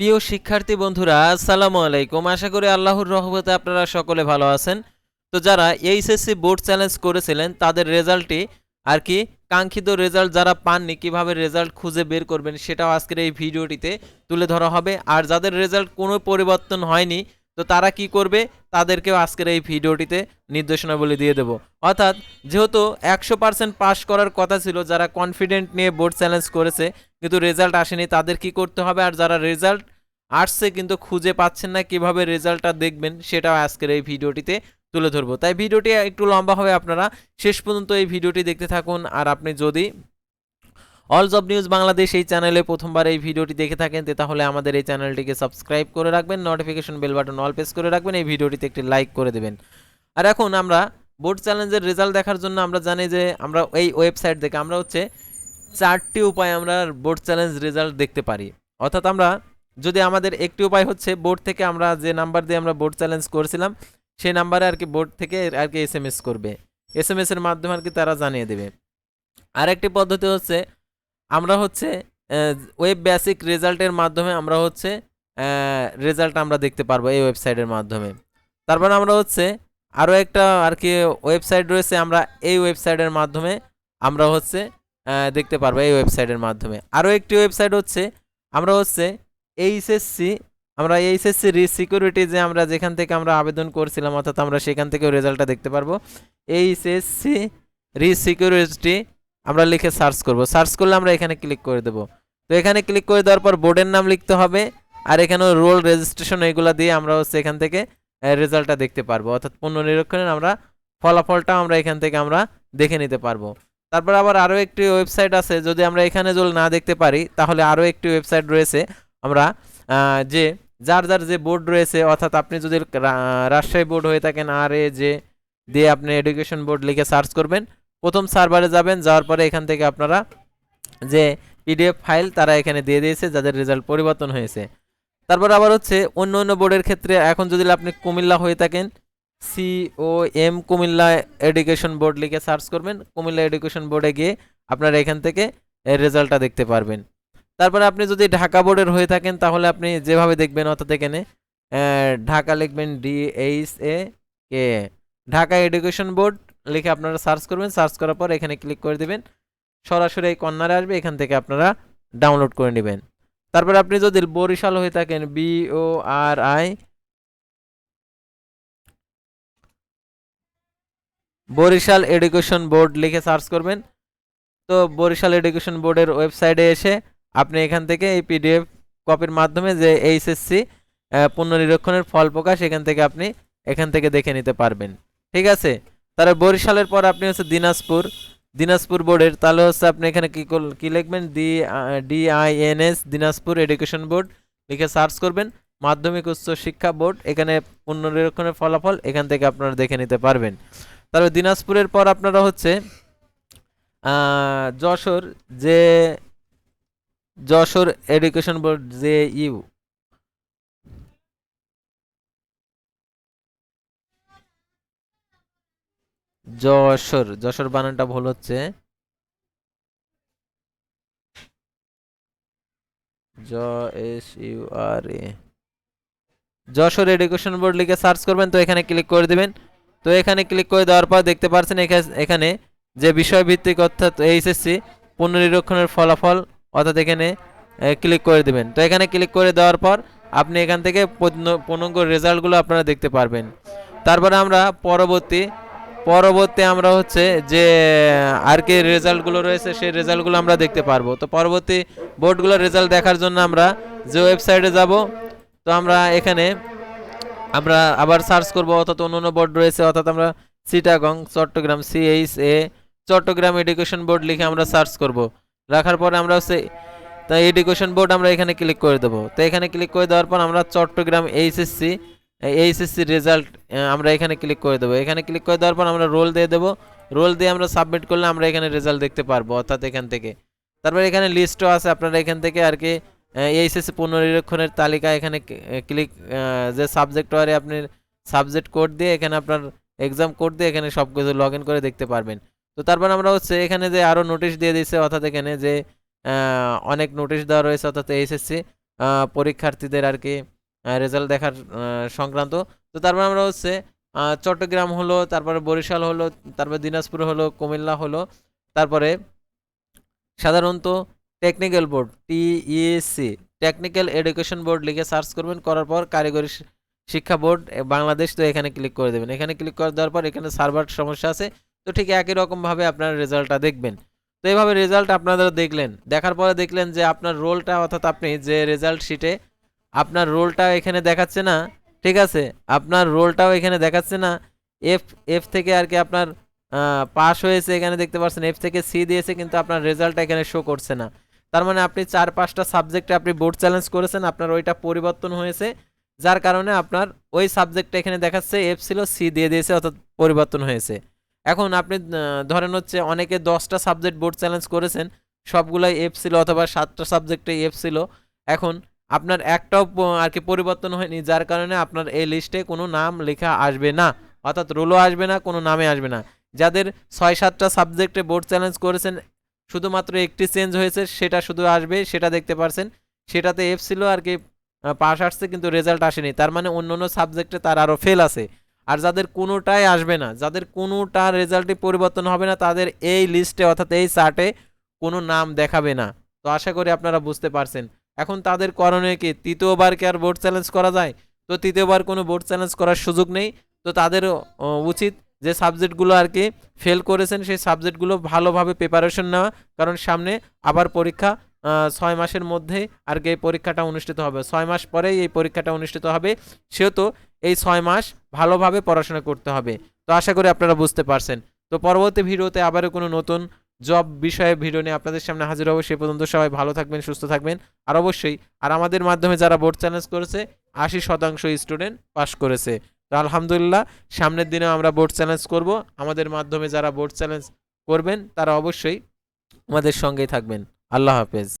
প্রিয় শিক্ষার্থী বন্ধুরা, আসসালামু আলাইকুম। আশা করি আল্লাহর রহমতে আপনারা সকলে ভালো আছেন। তো যারা এইচএসসি বোর্ড চ্যালেঞ্জ করেছিলেন, তাদের রেজাল্টটি আর কি কাঙ্ক্ষিত রেজাল্ট যারা পাননি, কীভাবে রেজাল্ট খুঁজে বের করবেন, সেটাও আজকের এই ভিডিওটিতে তুলে ধরা হবে। আর যাদের রেজাল্ট কোনো পরিবর্তন হয়নি তো তারা কি করবে? তাদেরকেও আজকের এই ভিডিওটিতে নির্দেশনাবলী দিয়ে দেবো। অর্থাৎ যেহেতু একশো পার্সেন্ট পাস করার কথা ছিল, যারা কনফিডেন্ট নিয়ে বোর্ড চ্যালেঞ্জ করেছে, কিন্তু রেজাল্ট আসেনি, তাদের কি করতে হবে? আর যারা রেজাল্ট আসছে কিন্তু খুঁজে পাচ্ছেন না কীভাবে রেজাল্টটা দেখবেন, সেটাও আজকের এই ভিডিওটিতে তুলে ধরবো। তাই ভিডিওটি একটু লম্বা হবে আপনারা। শেষ পর্যন্ত এই ভিডিওটি দেখতে থাকুন। আর আপনি যদি অল জব নিউজ বাংলাদেশ এই চ্যানেলে প্রথমবার এই ভিডিওটি দেখে থাকেন তাহলে আমাদের এই চ্যানেলটিকে সাবস্ক্রাইব করে রাখবেন notification bell button all press করে রাখবেন, এই ভিডিওটিতে একটি লাইক করে দেবেন। আর এখন আমরা বোর্ড চ্যালেঞ্জের রেজাল্ট দেখার জন্য আমরা জানি যে আমরা এই ওয়েবসাইট থেকে আমরা হচ্ছে চারটি উপায় আমরা বোর্ড চ্যালেঞ্জ রেজাল্ট দেখতে পারি। অর্থাৎ আমরা যদি আমাদের একটি উপায় হচ্ছে বোর্ড থেকে আমরা যে নাম্বার দিয়ে আমরা বোর্ড চ্যালেঞ্জ করেছিলাম, সেই নাম্বারে আর কি বোর্ড থেকে আর কি এস করবে। এস এর মাধ্যমে আর কি তারা জানিয়ে দেবে। আরেকটি পদ্ধতি হচ্ছে আমরা হচ্ছে ওয়েব বেসিক রেজাল্টের মাধ্যমে আমরা হচ্ছে রেজাল্ট আমরা দেখতে পারব এই ওয়েবসাইটের মাধ্যমে। তারপর আমরা হচ্ছে আরও একটা আর কি ওয়েবসাইট রয়েছে, আমরা এই ওয়েবসাইটের মাধ্যমে আমরা হচ্ছে দেখতে পারব এই ওয়েবসাইটের মাধ্যমে। আরও একটি ওয়েবসাইট হচ্ছে, আমরা হচ্ছে এইচএসসি আমরা এইচএসসি রি সিকিউরিটি যে আমরা যেখান থেকে আমরা আবেদন করছিলাম, অর্থাৎ আমরা সেখান থেকেও রেজাল্টটা দেখতে পারব। এইচএসসি রি সিকিউরিটি আমরা লিখে সার্চ করব। সার্চ করলে আমরা এখানে ক্লিক করে দেব। তো এখানে ক্লিক করে দেওয়ার পর বোর্ডের নাম লিখতে হবে আর এখানে রোল রেজিস্ট্রেশন এগুলো দিয়ে আমরা হচ্ছে এখান থেকে রেজাল্টটা দেখতে পারব। অর্থাৎ পণ্য নিরীক্ষণের আমরা ফলাফলটা আমরা এখান থেকে আমরা দেখে নিতে পারব। তারপর আবার আরও একটি ওয়েবসাইট আছে, যদি আমরা এখানে যদি না দেখতে পারি, তাহলে আরও একটি ওয়েবসাইট রয়েছে আমরা যে যার যার যে বোর্ড রয়েছে, অর্থাৎ আপনি যদি রাজশাহী বোর্ড হয়ে থাকেন, আর এ যে দিয়ে আপনি এডুকেশন বোর্ড লিখে সার্চ করবেন প্রথম সার্ভারে যাবেন, যাওয়ার পরে এখান থেকে আপনারা যে পিডিএফ ফাইল তারা এখানে দিয়ে দিয়েছে, যাদের রেজাল্ট পরিবর্তন হয়েছে। তারপর আবার হচ্ছে অন্য অন্য বোর্ডের ক্ষেত্রে এখন যদি আপনি কুমিল্লা হয়ে থাকেন C O M Comilla education board লিখে সার্চ করবেন, কুমিল্লা এডুকেশন বোর্ডে গিয়ে আপনারা এখান থেকে রেজাল্টটা দেখতে পারবেন। তারপরে আপনি যদি ঢাকা বোর্ডের হয়ে থাকেন, তাহলে আপনি যেভাবে দেখবেন অর্থাৎ এখানে ঢাকা লিখবেন D H A K Dhaka education board লিখে আপনারা সার্চ করবেন, সার্চ করার পর এখানে ক্লিক করে দিবেন। সরাসরি এই কর্নারে আসবে, এখান থেকে আপনারা ডাউনলোড করে নেবেন। তারপর আপনি যদি বরিশাল হয়ে থাকেন, B O R I, Barishal education board লিখে সার্চ করবেন। তো বরিশাল এডুকেশন বোর্ডের ওয়েবসাইটে এসে আপনি এখান থেকে এই পিডিএফ কপির মাধ্যমে যে এইচএসসি পুনর্নিরীক্ষণের ফল প্রকাশ, এখান থেকে আপনি এখান থেকে দেখে নিতে পারবেন। ঠিক আছে? তাহলে বরিশালের পর আপনি হচ্ছে দিনাজপুর দিনাজপুর বোর্ডের, তাহলে হচ্ছে আপনি এখানে কি কি লিখবেন? D D I N S, Dinajpur education board, লিখে সার্চ করবেন, মাধ্যমিক উচ্চ শিক্ষা বোর্ড, এখানে পুনর্নিরীক্ষণের ফলাফল এখান থেকে আপনারা দেখে নিতে পারবেন। তারপর দিনাজপুরের পর আপনারা হচ্ছে যশোর যে, যশোর এডুকেশন বোর্ড যে ইউ যশোর যশোর বানানটা ভুল হচ্ছে। R, A. Jessore education board লিখে সার্চ করবেন, তো এখানে ক্লিক করে দিবেন। তো এখানে ক্লিক করে দেওয়ার পর দেখতে পাচ্ছেন এখা- এখানে যে বিষয়ভিত্তিক অর্থাৎ এইচএসসি পুনর্নিরীক্ষণের ফলাফল, অর্থাৎ এখানে ক্লিক করে দেবেন। তো এখানে ক্লিক করে দেওয়ার পর আপনি এখান থেকে পূর্ণ- পূর্ণাঙ্গ রেজাল্টগুলো আপনারা দেখতে পারবেন। তারপরে আমরা পরবর্তী পরবর্তী আমরা হচ্ছে যে, আর কি রেজাল্টগুলো রয়েছে, সেই রেজাল্টগুলো আমরা দেখতে পারব। তো পরবর্তী বোর্ডগুলোর রেজাল্ট দেখার জন্য আমরা যে ওয়েবসাইটে যাব, তো আমরা এখানে আমরা আবার সার্চ করব, অর্থাৎ অন্য অন্য বোর্ড রয়েছে, অর্থাৎ আমরা Chittagong Chattogram C H A Chattogram education board লিখে আমরা সার্চ করব। রাখার পরে আমরা হচ্ছে তাই এডুকেশন বোর্ড আমরা এখানে ক্লিক করে দেবো। তো এখানে ক্লিক করে দেওয়ার পর আমরা চট্টগ্রাম এইচএসসি এইচএসসি রেজাল্ট আমরা এখানে ক্লিক করে দেবো। এখানে ক্লিক করে দেওয়ার পর আমরা রোল দিয়ে দেবো। রোল দিয়ে আমরা সাবমিট করলে আমরা এখানে রেজাল্ট দেখতে পারব, অর্থাৎ এখান থেকে। তারপর এখানে লিস্টও আছে আপনারা এখান থেকে আর কি এইচএসসি পুনর্নিরীক্ষণের তালিকা এখানে ক্লিক যে সাবজেক্ট ওয়ারে আপনি সাবজেক্ট কোড দিয়ে এখানে আপনার এক্সাম কোড দিয়ে এখানে সব কিছু লগ করে দেখতে পারবেন। তো তারপর আমরা হচ্ছে এখানে যে আরও নোটিশ দিয়ে দিচ্ছে অর্থাৎ এখানে যে অনেক নোটিশ দেওয়া রয়েছে, অর্থাৎ এইচএসসি পরীক্ষার্থীদের আর কি রেজাল্ট দেখার সংক্রান্ত। তো তারপর আমরা হচ্ছে চট্টগ্রাম হলো, তারপরে বরিশাল হলো, তারপরে দিনাজপুর হলো, কুমিল্লা হলো, তারপরে সাধারণত technical board T E S C technical education board লিখে সার্চ করবেন, করার পর কারিগরি শিক্ষা বোর্ড বাংলাদেশ, তো এখানে ক্লিক করে দেবেন। এখানে ক্লিক করে দেওয়ার পর এখানে সার্ভার সমস্যা আছে, তো ঠিক একই রকমভাবে আপনার রেজাল্টটা দেখবেন। তো এইভাবে রেজাল্ট আপনারা দেখলেন, দেখার পরে দেখলেন যে আপনার রোলটা অর্থাৎ আপনি যে রেজাল্ট শিটে আপনার রোলটা এখানে দেখাচ্ছে না, ঠিক আছে? আপনার রোলটাও এখানে দেখাচ্ছে না। এফ এফ থেকে আর কি আপনার পাস হয়েছে এখানে দেখতে পাচ্ছেন এফ থেকে সি দিয়েছে, কিন্তু আপনার রেজাল্টটা এখানে শো করছে না। তার মানে আপনি চার, পাঁচটা সাবজেক্টে আপনি বোর্ড চ্যালেঞ্জ করেছেন, আপনার ওইটা পরিবর্তন হয়েছে, যার কারণে আপনার ওই সাবজেক্টটা এখানে দেখাচ্ছে এফ ছিল সি দিয়ে দিয়েছে, অর্থাৎ পরিবর্তন হয়েছে। এখন আপনি ধরেন হচ্ছে অনেকে দশটা সাবজেক্ট বোর্ড চ্যালেঞ্জ করেছেন, সবগুলাই এফ ছিল অথবা সাতটা সাবজেক্টে এফ ছিল। এখন আপনার একটাও আর কি পরিবর্তন হয়নি, যার কারণে আপনার এই লিস্টে কোনো নাম লেখা আসবে না। অর্থাৎ রোলও আসবে না, কোনো নামে আসবে না। যাদের ছয়, সাতটা সাবজেক্টে বোর্ড চ্যালেঞ্জ করেছেন, শুধুমাত্র একটি চেঞ্জ হয়েছে, সেটা শুধু আসবে, সেটা দেখতে পারছেন। সেটাতে এফ ছিল আর কি পাস আসছে, কিন্তু রেজাল্ট আসেনি। তার মানে অন্য অন্য সাবজেক্টে তার আরও ফেল আছে। আর যাদের কোনোটাই আসবে না, যাদের কোনোটা রেজাল্টই পরিবর্তন হবে না, তাদের এই লিস্টে অর্থাৎ এই চার্টে কোনো নাম দেখাবে না। তো আশা করি আপনারা বুঝতে পারছেন। এখন তাদের করণীয় কি? তৃতীয়বার কি আর বোর্ড চ্যালেঞ্জ করা যায়? তো তৃতীয়বার কোনো বোর্ড চ্যালেঞ্জ করার সুযোগ নেই। তো তাদের উচিত যে সাবজেক্টগুলো আর কি ফেল করেছেন, সেই সাবজেক্টগুলো ভালোভাবে প্রিপারেশন নেওয়া। কারণ সামনে আবার পরীক্ষা ছয় মাসের মধ্যে আর কি এই পরীক্ষাটা অনুষ্ঠিত হবে। ছয় মাস পরেই এই পরীক্ষাটা অনুষ্ঠিত হবে। সেহেতু এই ছয় মাস ভালোভাবে পড়াশোনা করতে হবে। তো আশা করি আপনারা বুঝতে পারছেন। তো পরবর্তী ভিডিওতে আবারও কোনো নতুন জব বিষয়ে ভিডিও নিয়ে আপনাদের সামনে হাজির হব। সেই পর্যন্ত সবাই ভালো থাকবেন, সুস্থ থাকবেন। আর অবশ্যই, আর আমাদের মাধ্যমে যারা বোর্ড চ্যালেঞ্জ করেছে, আশি শতাংশ স্টুডেন্ট পাশ করেছে। তো আলহামদুলিল্লাহ, সামনের দিনেও আমরা বোর্ড চ্যালেঞ্জ করব। আমাদের মাধ্যমে যারা বোর্ড চ্যালেঞ্জ করবেন, তারা অবশ্যই আমাদের সঙ্গেই থাকবেন। আল্লাহ হাফেজ।